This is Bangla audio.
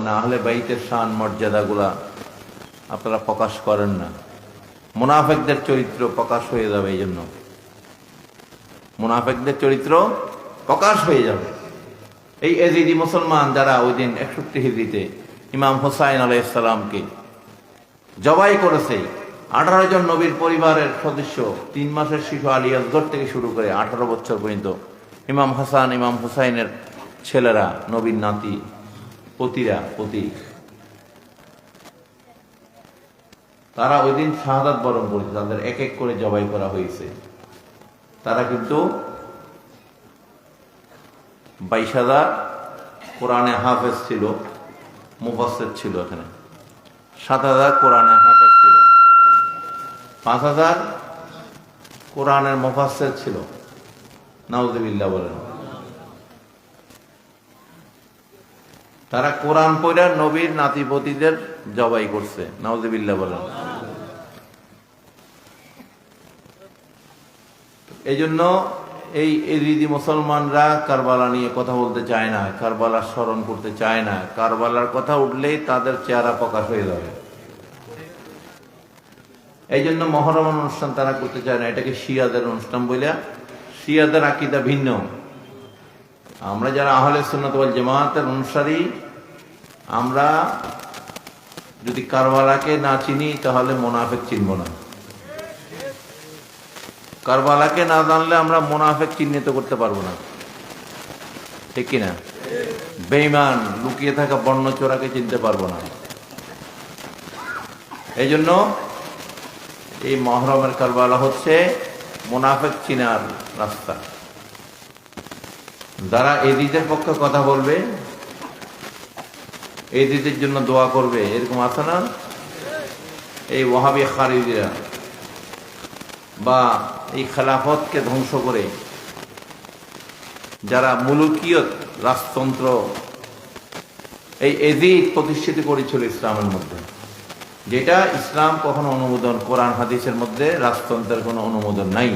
করেন না আহলে বাইতের শান, মর্যাদাগুলা আপনারা প্রকাশ করেন না। মুনাফেকদের চরিত্র প্রকাশ হয়ে যাবে এই জন্য মুনাফেকদের চরিত্র প্রকাশ হয়ে যাবে। এই এজিদি মুসলমান যারা ওই দিন একষট্টি হিজড়িতে ইমাম হোসাইন আলাইসালামকে জবাই করেছে, আঠারো জন নবীর পরিবারের সদস্য, তিন মাসের শিশু আলী আসগর থেকে শুরু করে আঠারো বছর পর্যন্ত ইমাম হাসান, ইমাম হুসাইনের ছেলেরা, নবীর নাতি পতিরা, পতি। তারা ওই দিন শাহাদাত বরণ করেছে, তাদের এক এক করে জবাই করা হয়েছে। তারা কিন্তু বাইশ হাজার কোরআনে হাফেজ ছিল মুফাসের ছিল এখানে। সাত হাজার কোরআনে হাফেজ ছিল। পাঁচ হাজার কোরআনের মুফাসের ছিল। নাউজবিল্লা বলেন। তারা কোরআন পড়া নবীর নাতিপতিদের জবাই করছে। নাউজবিল্লা বলেন। এই জন্য এই এরিদি মুসলমানরা কারবালা নিয়ে কথা বলতে চায় না কারবালার স্মরণ করতে চায় না। কারবালার কথা উঠলেই তাদের চেহারা প্রকাশ হয়ে যাবে। এই জন্য মহরম অনুষ্ঠান তারা করতে চায় না। এটাকে শিয়াদের অনুষ্ঠান বলে শিয়াদের আকিদা ভিন্ন। আমরা যারা আহলে সুন্নত ওয়াল জামাতের অনুসারী, আমরা যদি কারবালাকে না চিনি, তাহলে মোনাফেক চিনব না। কারবালাকে না জানলে আমরা মোনাফেক চিহ্নিত করতে পারব না। ঠিক কিনা? বেইমান লুকিয়ে থাকা বর্ণ চোরাকে চিনতে পারব না। এই জন্য এই মহরমের কারবালা হচ্ছে মোনাফেক চিনার রাস্তা। যারা এদিদের পক্ষে কথা বলবে, এদিদের জন্য দোয়া করবে, এরকম আছে না? এই ওহাবি খারিদিরা বা এই খেলাফতকে ধ্বংস করে যারা মুলুকিয়ত রাজতন্ত্র, এই এদিক প্রতিষ্ঠিত করেছিল ইসলামের মধ্যে। যেটা ইসলাম কখনো অনুমোদন, কোরআন, হাদিসের মধ্যে রাজতন্ত্রের কোনো অনুমোদন নাই।